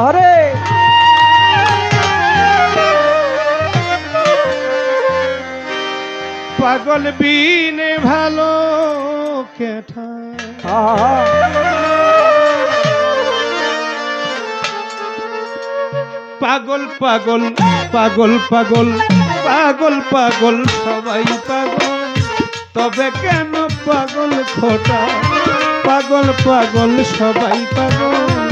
হরে। পাগল বিনে ভালো কেঠা। পাগল পাগল পাগল পাগল পাগল পাগল সবাই পাগল। তবে কেন পাগল খোটা? পাগল পাগল সবাই পাগল।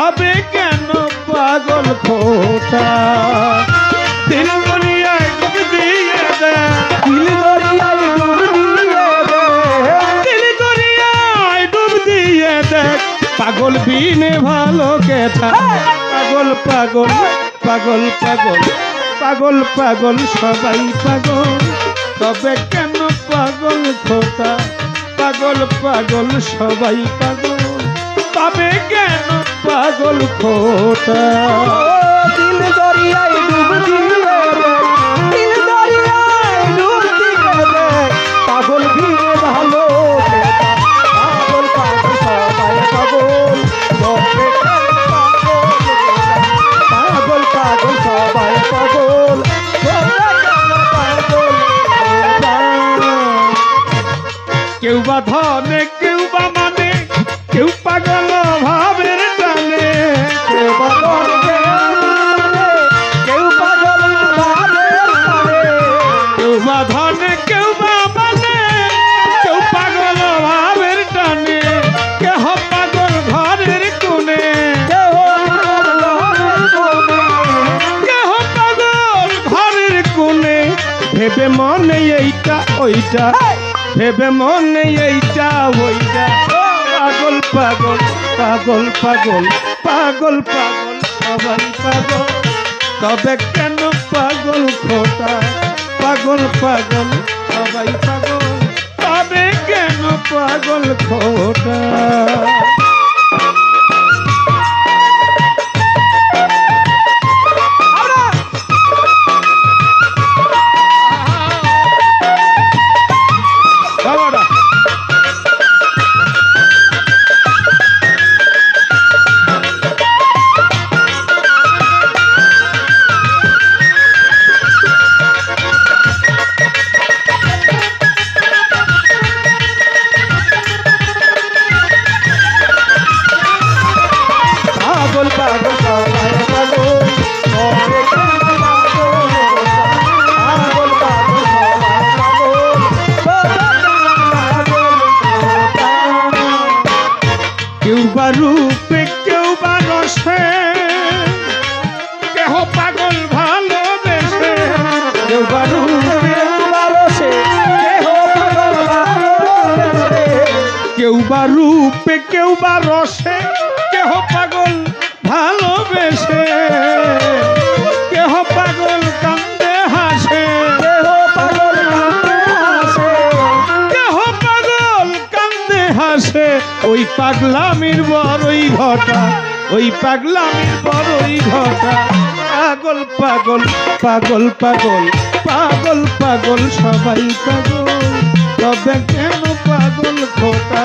তবে কেন পাগল খোটা দিয়ে দেয় পাগল বিনে ভালো কেথা পাগল পাগল পাগল পাগল পাগল পাগল, সবাই পাগল। তবে কেন পাগল খোটা পাগল পাগল, সবাই পাগল। তবে কেন পাগল খোটা দিল দরিয়ায় ডুব দিয়ে দে। দিল দরিয়ায় ডুব দিয়ে পাগল ভিড়ে ভালো পাগল পাগল সবাই পাগল পাগল পাগল পাগল সবাই পাগল তবে কেন পাগল বেটা? কেউ বা ধনে মনে এইটা ওইটা। ভেবে মনে এইটা ওইটা। পাগল পাগল পাগল পাগল পাগল পাগল সবাই পাগল। তবে কেন পাগল খোটা পাগল পাগল সবাই পাগল। তবে কেন পাগল খোটা রূপে কেউ বা রসে, কেহ পাগল ভালোবেসে, কেহ পাগল কান্দে হাসে, কেহ পাগল ভালোবাসে কেহ পাগল কান্দে হাসে। ওই পাগলামির বড়ই ঘটা, ওই পাগলামির বড়ই ঘটা। পাগল পাগল পাগল পাগল পাগল পাগল, সবাই পাগল। তবে কেন পাগল খোটা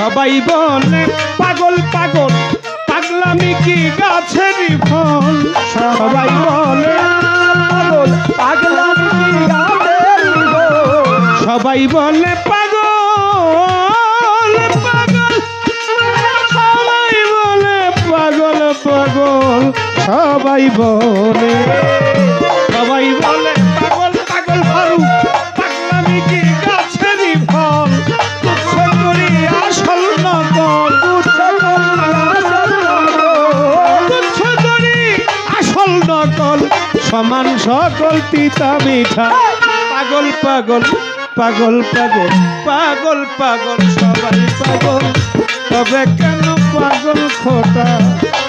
সবাই বলে, পাগল পাগল, পাগলামি কি গাছেরই ফল? সবাই বলে, পাগল, পাগলামি গাছের সবাই বলে, পাগল পাগল, সবাই বলে, পাগল পাগল, সবাই বলে সবাই বলে সমান সকল পিতা মিঠা। পাগল পাগল পাগল পাগল পাগল পাগল, সবাই পাগল। তবে কেন পাগল খোটা?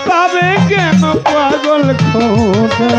তবে কেন পাগল খোটা?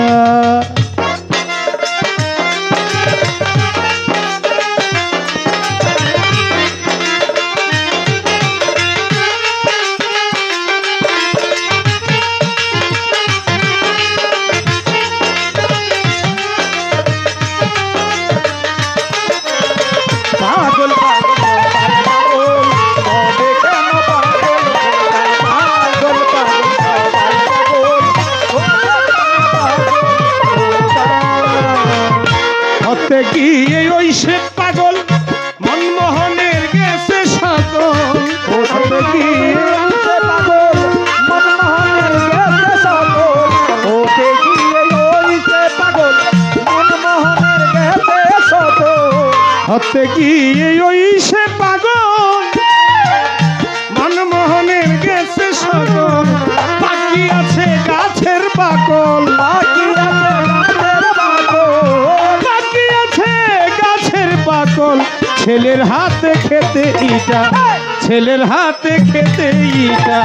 ওই সে পাগল মনমোহনের গেছে সকল হতে গিয়ে ওই সে ছেলের হাতে খেতে ইটা, ছেলের হাতে খেতে ইটা।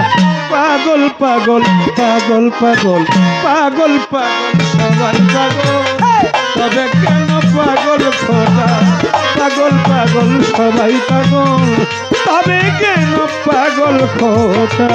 পাগল পাগল পাগল পাগল পাগল পাগল সবাই পাগল। তবে কেন পাগল খোটা? পাগল পাগল, সবাই পাগল। তবে কেন পাগল খোটা?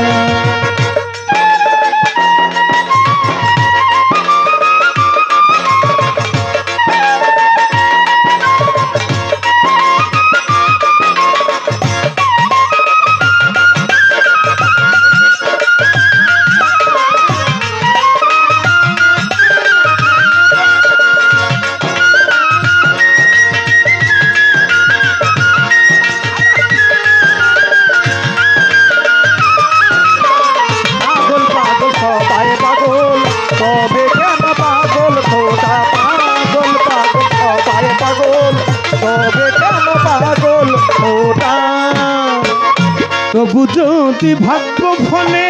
তবু যদি ভাগ্য ফলে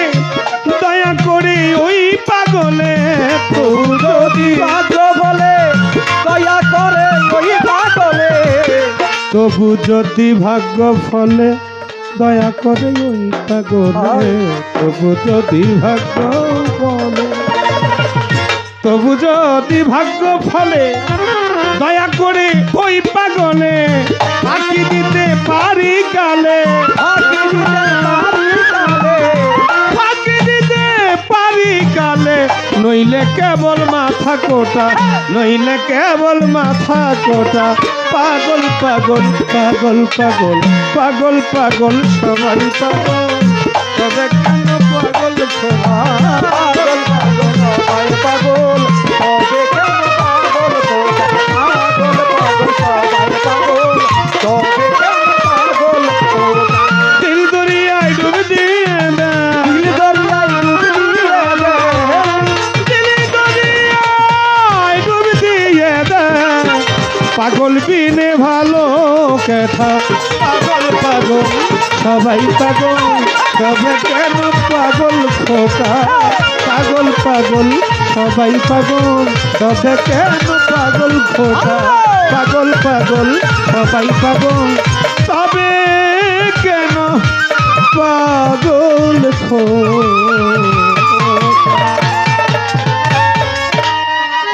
দয়া করে ওই পাগলে তবু যদি ভাগ্য বলে দয়া করে ওই পাগলে তবু যদি ভাগ্য ফলে দয়া করে ওই পাগলে তবু যদি ভাগ্য ফলে তবু যদি ভাগ্য ফলে দয়া করে ওই পাগলে ফাঁকি দিতে পারি কালে। নইলে কেবল মাথা কোটা নইলে কেবল মাথা কোটা পাগল পাগল পাগল পাগল পাগল পাগল সবাই পাগল। পাগল পাগল? পাগল পাগল পাগল কথা পাগল পাগল, সবাই পাগল। তবে কেন পাগল খোকা? পাগল পাগল, সবাই পাগল। তবে কেন পাগল খোকা? পাগল পাগল, সবাই পাগল। তবে কেন পাগল খোকা?